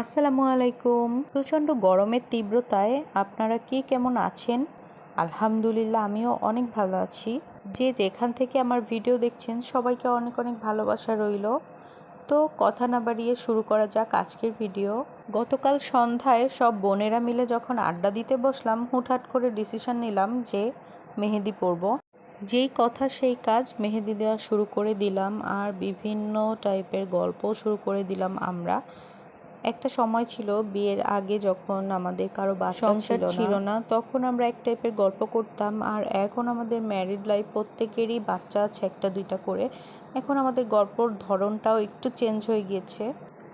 আসসালামু আলাইকুম। প্রচণ্ড গরমের তীব্রতায় আপনারা কে কেমন আছেন? আলহামদুলিল্লাহ, আমিও অনেক ভালো আছি। যে যেখান থেকে আমার ভিডিও দেখছেন, সবাইকে অনেক অনেক ভালোবাসা রইল। তো কথা না বাড়িয়ে শুরু করা যাক আজকের ভিডিও। গতকাল সন্ধ্যায় সব বোনেরা মিলে যখন আড্ডা দিতে বসলাম, হুটহাট করে ডিসিশন নিলাম যে মেহেদি পরবো। যেই কথা সেই কাজ মেহেদি দেওয়া শুরু করে দিলাম আর বিভিন্ন টাইপের গল্প শুরু করে দিলাম আমরা। একটা সময় ছিল বিয়ের আগে যখন আমাদের কারও বাসা সংসার ছিল না। তখন আমরা এক টাইপের গল্প করতাম আর এখন আমাদের ম্যারিড লাইফ প্রত্যেকেরই বাচ্চা আছে একটা দুইটা করে। এখন আমাদের গল্পর ধরনটাও একটু চেঞ্জ হয়ে গিয়েছে।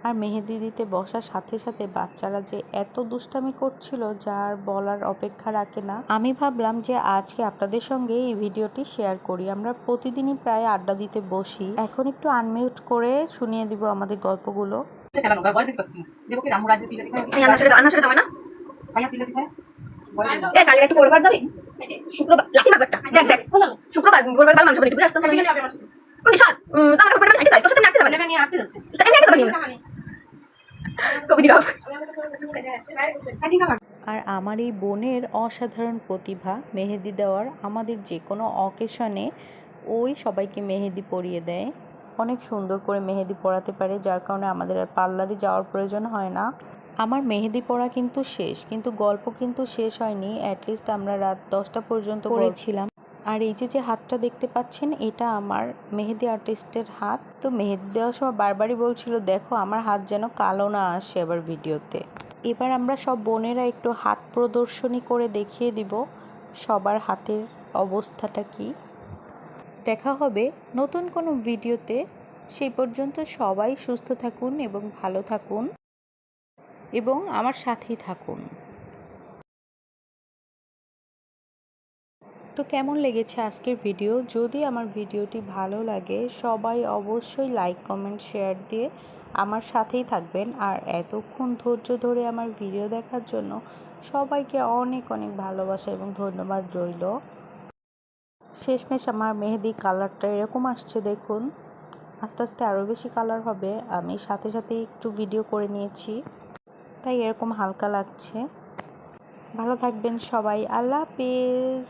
আর মেহেদি দিতে বসার সাথে সাথে বাচ্চারা যে এত দুষ্টামি করছিল যার বলার অপেক্ষা রাখে না আমি ভাবলাম যে আজকে আপনাদের সঙ্গে এই ভিডিওটি শেয়ার করি আমরা প্রতিদিনই প্রায় আড্ডা দিতে বসি এখন একটু আনমিউট করে শুনিয়ে দিব আমাদের গল্পগুলো শুক্রবার শুক্রবার মাংস আর আমার এই বোনের অসাধারণ প্রতিভা মেহেদি দেওয়ার আমাদের যে কোনো অকেশনে ওই সবাইকে মেহেদি পরিয়ে দেয়। অনেক সুন্দর করে মেহেদি পরাতে পারে যার কারণে আমাদের আর পার্লারে যাওয়ার প্রয়োজন হয় না। আমার মেহেদি পড়া কিন্তু শেষ কিন্তু গল্প কিন্তু শেষ হয়নি। অ্যাটলিস্ট আমরা রাত দশটা পর্যন্ত করেছিলাম আর এই যে যে হাতটা দেখতে পাচ্ছেন, এটা আমার মেহেদি আর্টিস্টের হাত। তো মেহেদি দেওয়ার সময় বারবারই বলছিল, দেখো, আমার হাত যেন কালো না আসে আবার ভিডিওতে। এবার আমরা সব বোনেরা একটু হাত প্রদর্শনী করে দেখিয়ে দিব, সবার হাতের অবস্থাটা কি। দেখা হবে নতুন কোনো ভিডিওতে। সেই পর্যন্ত সবাই সুস্থ থাকুন এবং ভালো থাকুন। এবং আমার সাথেই থাকুন। তো কেমন লেগেছে আজকের ভিডিও? যদি আমার ভিডিওটি ভালো লাগে, সবাই অবশ্যই লাইক কমেন্ট শেয়ার দিয়ে আমার সাথেই থাকবেন। আর এতক্ষণ ধৈর্য ধরে আমার ভিডিও দেখার জন্য সবাইকে অনেক অনেক ভালোবাসা এবং ধন্যবাদ রইল। শেষমেশ আমার মেহেদি কালারটা এরকম আসছে, দেখুন। আস্তে আস্তে আরও বেশি কালার হবে। আমি সাথে সাথে একটু ভিডিও করে নিয়েছি। তাই এরকম হালকা লাগছে। ভালো থাকবেন সবাই। আল্লাহ হাফিজ।